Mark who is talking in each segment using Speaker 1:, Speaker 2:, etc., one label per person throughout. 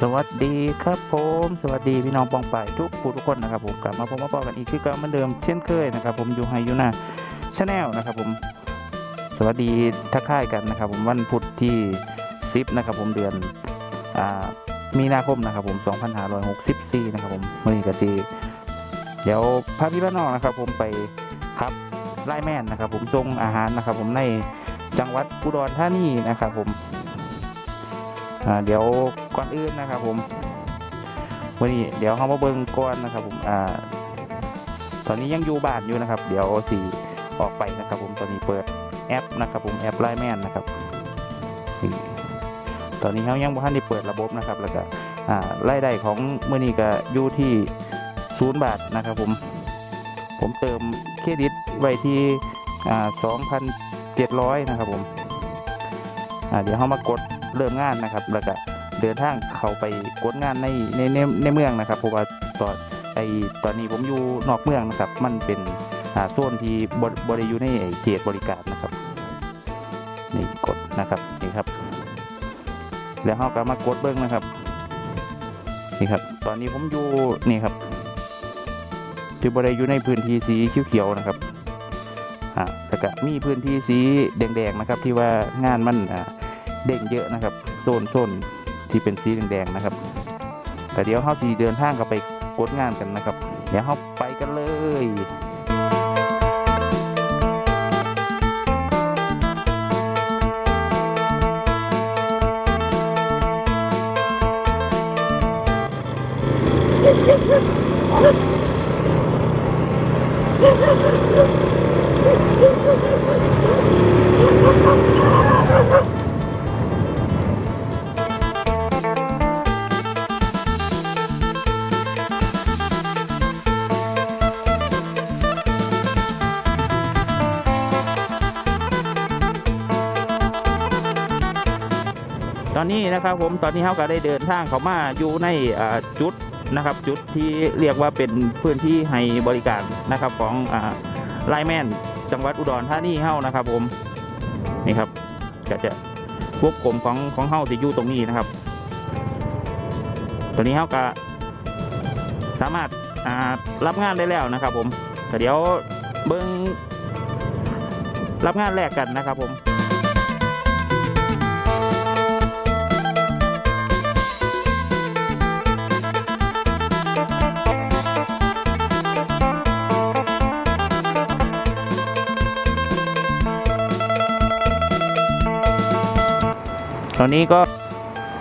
Speaker 1: สวัสดีครับผม สวัสดีพี่น้องปองไปายทุกผู้ทุกคนนะครับผมกลับมาพบมาปอกันอีกคือเก่าเหมือนเดิมเช่นเคยนะครับผมอยู่ไฮยูนาชาแนลนะครับผมสวัสดีทักทายกันนะครับผมวันพุธที่10นะครับผมเดือนอ่ามีนาคมนะครับผม2564นะครับผมมื่อนี้ก็สิเดี๋ยวพาพี่บ้านนอกนะครับผมไปครับไล่แม่นนะครับผมส่งอาหารนะครับผมในจังหวัดอุดรธานีนะครับผม เดี๋ยวก่อนอื่นนะครับผมวันนี้เดี๋ยวเขามาเบิ่งก่อนนะครับผมอ่าตอนนี้ยังอยู่บ้านอยู่นะครับ เดี๋ยวสีออกไปนะครับ ผมตอนนี้เปิดแอปนะครับ ผมแอปไลน์แมนนะครับตอนนี้เขายังบ่ทันได้เปิดระบบนะครับ แล้วก็อ่ารายได้ของเมื่อนี้ก็อยู่ที่ศูนย์บาทนะครับผมผมเติมเครดิตไว้ที่อ่าสองพันเจ็ดร้อยนะครับผมอ่าเดี๋ยวเขามากด เริ่มงานนะครับ แล้วก็เดินทางเข้าไปกดงานในในในในเมืองนะครับ เพราะว่าตอนไอตอนนี้ผมอยู่นอกเมืองนะครับ มันเป็นอ่าโซนที่บริบริอยู่ในเขตบริการนะครับนี่กดนะครับนี่ครับ แล้วเราก็มากดเบิ้งนะครับนี่ครับ ตอนนี้ผมอยู่นี่ครับที่บริอยู่ในพื้นที่สีเขียวๆนะครับอ่าแล้วก็มีพื้นที่สีแดงๆนะครับ ที่ว่างานมันอ่า เด้งเยอะนะครับโซนโซนที่เป็นสีแดงๆนะครับ แต่เดี๋ยวเขาสีเดินทางกันไปกดงานกันนะครับ เดี๋ยวเขาไปกันเลยต นะครับผมตอนนี้เขาก็ได้เดินทางเขามาอยู่ในจุดนะครับจุดที่เรียกว่าเป็นพื้นที่ให้บริการนะครับของไลแมนจังหวัดอุดรธานีเฮานะครับผมนี่ครับก็จะควบกลมของของเฮาที่อยู่ตรงนี้นะครับ ตอนนี้เฮาก็สามารถรับงานได้แล้วนะครับ ผมแต่เดี๋ยวเบิ้งรับงานแรกกันนะครับผม ตอนนี้ก็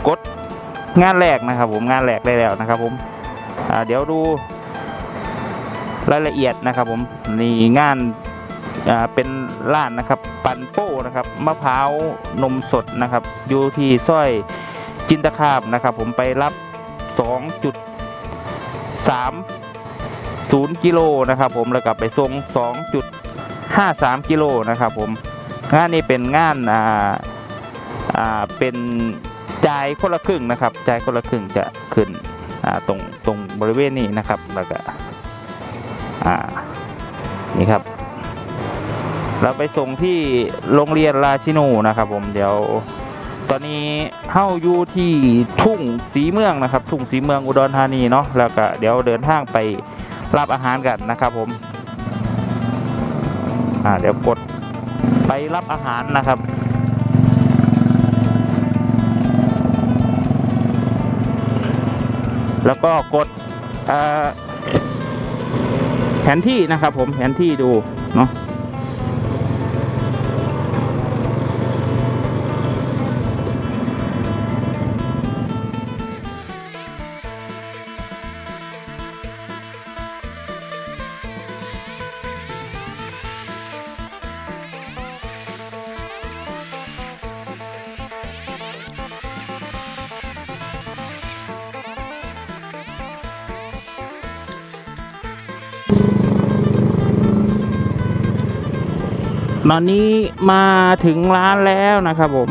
Speaker 1: กดงานแรกนะครับ ผมงานแรกได้แล้วนะครับ ผมเดี๋ยวดูรายละเอียดนะครับ ผมนี่งานเป็นร้านนะครับ ปันโป้นะครับมะพร้าวนมสดนะครับอยู่ที่ซอยจินตคามนะครับ ผมไปรับ 2.30 กิโลนะครับ ผมแล้วก็ไปส่ง2.53 กิโลนะครับ ผมงานนี้เป็นงานอ่า เป็นจ่ายคนละครึ่งนะครับจ่ายคนละครึ่งจะขึ้นอ่าตรงตรงบริเวณนี้นะครับแล้วก็อ่านี่ครับ เราไปส่งที่โรงเรียนราชินูนะครับผมเดี๋ยวตอนนี้เข้าอยู่ที่ทุ่งสีเมืองนะครับ ทุ่งสีเมืองอุดรธานีเนาะแล้วก็เดี๋ยวเดินทางไปรับอาหารกันนะครับผมอ่าเดี๋ยวกดไปรับอาหารนะครับ แล้วก็กดแผนที่นะครับผมแผนที่ดูเนาะ ตอนนี้มาถึงร้านแล้วนะครับผม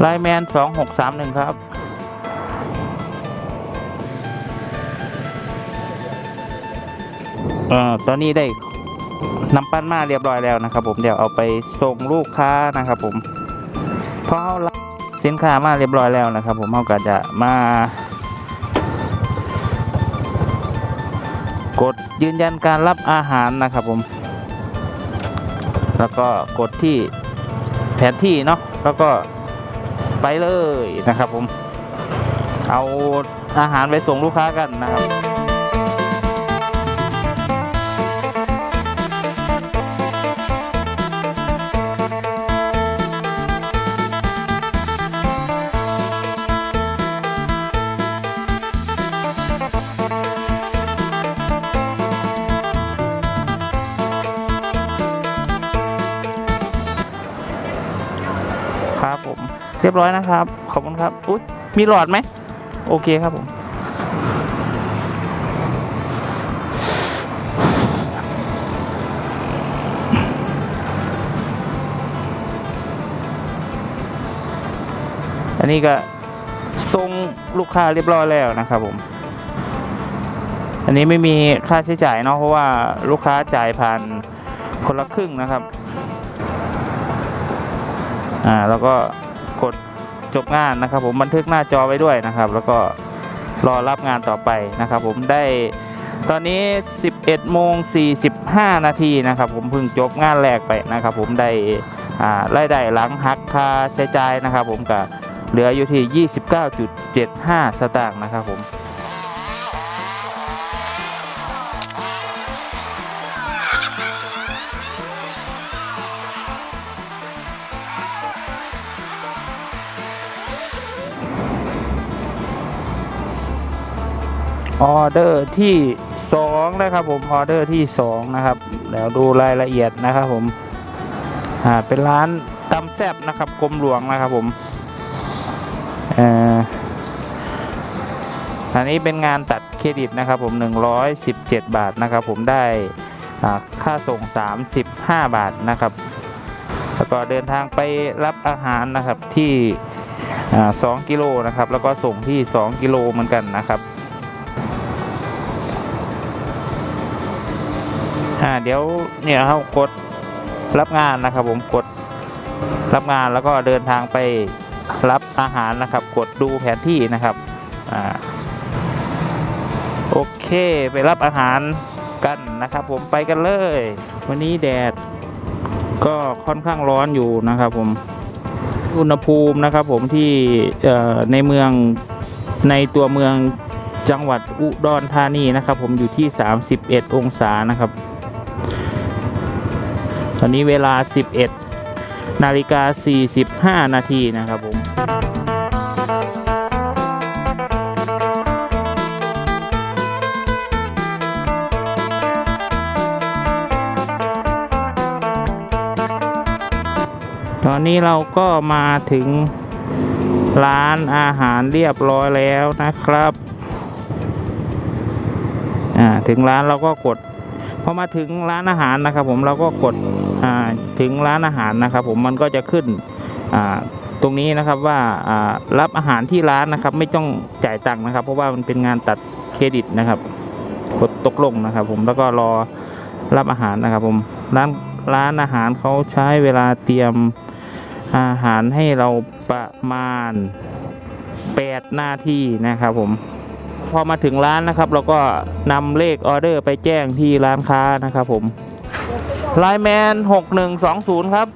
Speaker 1: ไลแมนสองหกสามหนึ่งครับ เอ่อ ตอนนี้ได้นำปั้นมาเรียบร้อยแล้วนะครับผม เดี๋ยวเอาไปส่งลูกค้านะครับผมพอเราสินค้ามาเรียบร้อยแล้วนะครับผมเราก็จะมา ดยืนยันการรับอาหารนะครับผม แล้วก็กดที่แผนที่เนาะแล้วก็ไปเลยนะครับผม เอาอาหารไปส่งลูกค้ากันนะครับครับ เรียบร้อยนะครับ ขอบคุณครับอุ๊ยมีหลอดไหม โอเคครับผม อันนี้ก็ส่งลูกค้าเรียบร้อยแล้วนะครับผม อันนี้ไม่มีค่าใช้จ่ายเนาะเพราะว่าลูกค้าจ่ายผ่านคนละครึ่งนะครับ อ่าแล้วก็ กดจบงานนะครับ ผมบันทึกหน้าจอไว้ด้วยนะครับ แล้วก็รอรับงานต่อไปนะครับ ผมได้ตอนนี้ 11โมง45 นาทีนะครับ ผมเพิ่งจบงานแรกไปนะครับ ผมได้รายได้หลังหักค่าใช้จ่ายนะครับ ผมกับเหลืออยู่ที่ 29.75 สตางค์นะครับผม ออเดอร์ที่2นะครับผมออเดอร์ที่2นะครับแล้วดูรายละเอียดนะครับผมอ่าเป็นร้านตำแซบนะครับกรมหลวงนะครับผมอ่ออันนี้เป็นงานตัดเครดิตนะครับผม 117 บาทนะครับผมได้อ่าค่าส่ง 35 บาทนะครับ แล้วก็เดินทางไปรับอาหารนะครับที่อ่า2กิโลนะครับ แล้วก็ส่งที่ 2 กิโลเหมือนกันนะครับ อ่าเดี๋ยวเนี่ยครับกดรับงานนะครับ ผมกดรับงานแล้วก็เดินทางไปรับอาหารนะครับ กดดูแผนที่นะครับอ่าโอเคไปรับอาหารกันนะครับ ผมไปกันเลย วันนี้แดดก็ค่อนข้างร้อนอยู่นะครับ ผมอุณหภูมินะครับ ผมที่ในเมืองในตัวเมืองจังหวัดอุดรธานีนะครับ ผมอยู่ที่ 31 องศานะครับ ตอนนี้เวลา 11 นาฬิกา 45 นาทีนะครับผมตอนนี้เราก็มาถึงร้านอาหารเรียบร้อยแล้วนะครับอ่าถึงร้านเราก็กด พอมาถึงร้านอาหารนะครับผมเราก็กดถึงร้านอาหารนะครับผมมันก็จะขึ้นตรงนี้นะครับว่าอ่ารับอาหารที่ร้านนะครับ ไม่ต้องจ่ายตังค์นะครับ เพราะว่ามันเป็นงานตัดเครดิตนะครับ กดตกลงนะครับ ผมแล้วก็รอรับอาหารนะครับ ผมร้านร้านอาหารเขาใช้เวลาเตรียมอาหารให้เราประมาณ 8 นาทีนะครับผม พอมาถึงร้านนะครับ เราก็นำเลขออเดอร์ไปแจ้งที่ร้านค้านะครับผมไลแมน6120 ครับ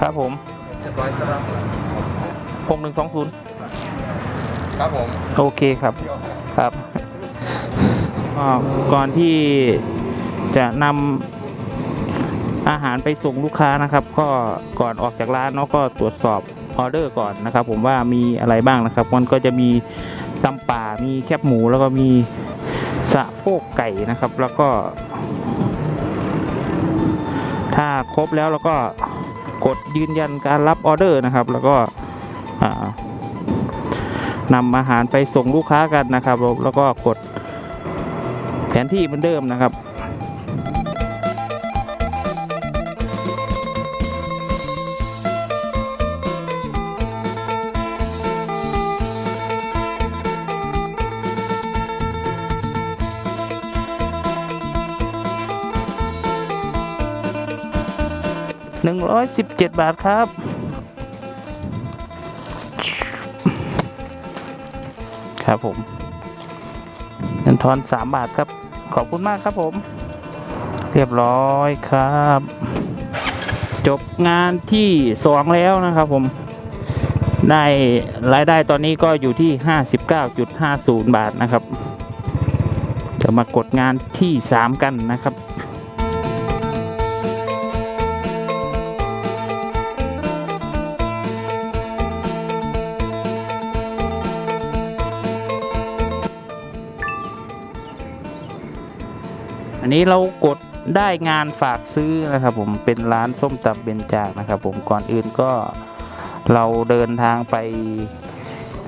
Speaker 1: ครับผม
Speaker 2: เรียบร้อยครับ
Speaker 1: 6120
Speaker 2: ครับผม
Speaker 1: โอเคครับครับก็ก่อนที่จะนำอาหารไปส่งลูกค้านะครับ ก็ก่อนออกจากร้านเนาะก็ตรวจสอบ ออเดอร์ก่อนนะครับ ผมว่ามีอะไรบ้างนะครับ มันก็จะมีตำป่ามีแคบหมูแล้วก็มีสะโพกไก่นะครับ แล้วก็ ถ้าครบแล้วเราก็กดยืนยันการรับออเดอร์นะครับ แล้วก็นำอาหารไปส่งลูกค้ากันนะครับ แล้วก็กดแผนที่เหมือนเดิมนะครับ 117 บาทครับ ครับผมเงินทอน 3 บาทครับ ขอบคุณมากครับผม เรียบร้อยครับ จบงานที่ 2 แล้วนะครับผม ได้รายได้ตอนนี้ก็อยู่ที่ 59.50 บาทนะครับ จะมากดงานที่ 3 กันนะครับ นนี้เรากดได้งานฝากซื้อนะครับผมเป็นร้านส้มตำเบญจากนะครับ ผมก่อนอื่นก็เราเดินทางไป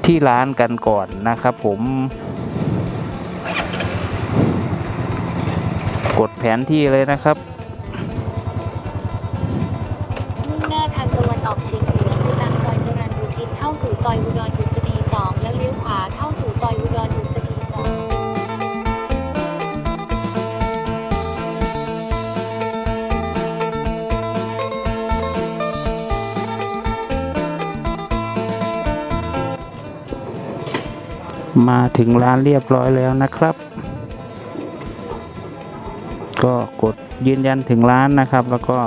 Speaker 1: ที่ร้านกันก่อนนะครับผม กดแผนที่เลยนะครับ
Speaker 2: มา
Speaker 1: ถึงร้านเรียบร้อยแล้วนะครับ ก็กดยืนยันถึงร้านนะครับ แล้วก็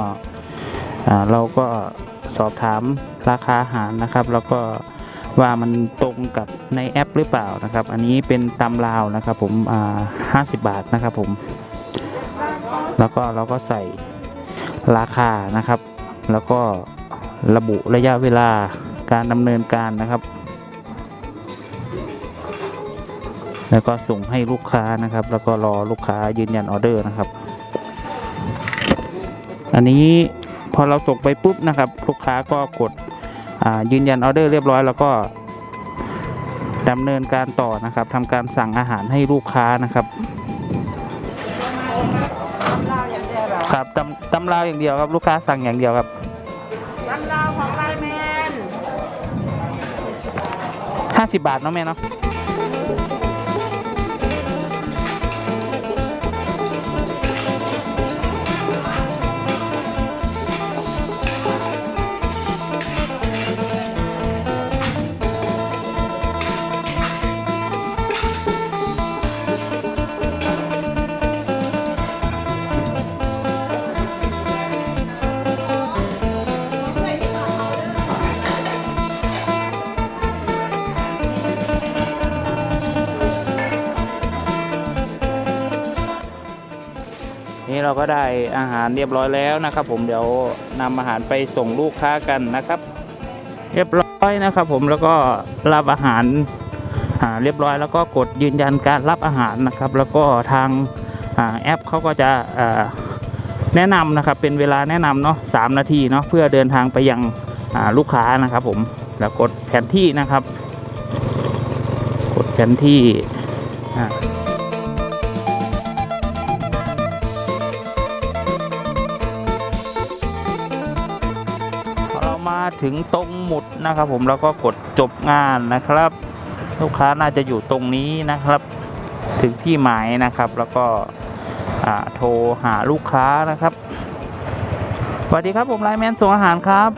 Speaker 1: เราก็สอบถามราคาอาหารนะครับ แล้วก็ว่ามันตรงกับในแอปหรือเปล่านะครับ อันนี้เป็นตำลาวนะครับ ผมห้าสิบบาทนะครับผม แล้วก็เราก็ใส่ราคานะครับ แล้วก็ระบุระยะเวลาการดำเนินการนะครับ แล้วก็ส่งให้ลูกค้านะครับ แล้วก็รอลูกค้ายืนยันออเดอร์นะครับ อันนี้พอเราส่งไปปุ๊บนะครับ ลูกค้าก็กดอ่ายืนยันออเดอร์เรียบร้อย แล้วก็ดำเนินการต่อนะครับทำการสั่งอาหารให้ลูกค้านะครับครับตำตำราวอย่างเดียวครับลูกค้าสั่งอย่างเดียวครับ
Speaker 3: ลำดาวของไลน์แมน
Speaker 1: 50บาทเนาะแม่เนาะ ก็ได้อาหารเรียบร้อยแล้วนะครับ ผมเดี๋ยวนำอาหารไปส่งลูกค้ากันนะครับ เรียบร้อยนะครับ ผมแล้วก็รับอาหารอ่าเรียบร้อยแล้วก็กดยืนยันการรับอาหารนะครับ แล้วก็ทางอาแอปเขาก็จะแนะนำนะครับเป็นเวลาแนะนำเนาะสามนาทีเนาะเพื่อเดินทางไปยังลูกค้านะครับ ผมแล้วกดแผนที่นะครับ กดแผนที่อ่า ถึงตรงหมุดนะครับ ผมแล้วก็กดจบงานนะครับ ลูกค้าน่าจะอยู่ตรงนี้นะครับ ถึงที่หมายนะครับ แล้วก็โทรหาลูกค้านะครับสวัสดีครับผมไลน์แมนส่งอาหารครับ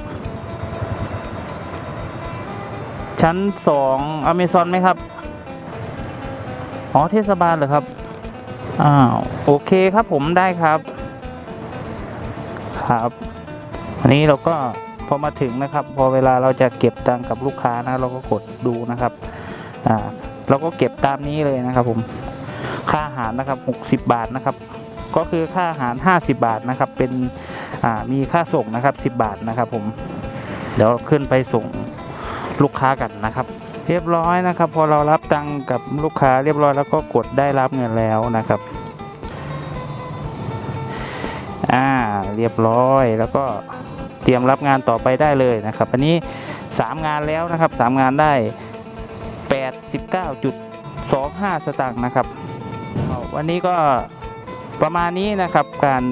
Speaker 1: ชั้นสองอเมซอนไหมครับอ๋อเทศบาลเหรอครับอ้าวโอเคครับผมได้ครับ ครับ อันนี้เราก็ พอมาถึงนะครับ พอเวลาเราจะเก็บตังกับลูกค้านะ เราก็กดดูนะครับอ่าเราก็เก็บตามนี้เลยนะครับผมค่าอาหารนะครับ 60 บาทนะครับ ก็คือค่าอาหาร 50 บาทนะครับ เป็นอ่ามีค่าส่งนะครับ 10 บาทนะครับผมเดี๋ยวขึ้นไปส่งลูกค้ากันนะครับ เรียบร้อยนะครับ พอเรารับตังค์กับลูกค้าเรียบร้อยแล้วก็กดได้รับเงินแล้วนะครับอ่าเรียบร้อยแล้วก็ เตรียมรับงานต่อไปได้เลยนะครับ อันนี้ 3 งานแล้วนะครับ 3 งานได้ 89.25 สตางค์นะครับ วันนี้ก็ประมาณนี้นะครับการ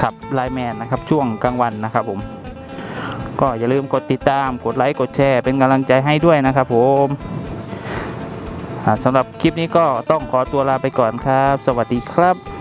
Speaker 1: ขับไลแมนนะครับช่วงกลางวันนะครับผม ก็อย่าลืมกดติดตามกดไลค์กดแชร์เป็นกำลังใจให้ด้วยนะครับผมสำหรับคลิปนี้ก็ต้องขอตัวลาไปก่อนครับ สวัสดีครับ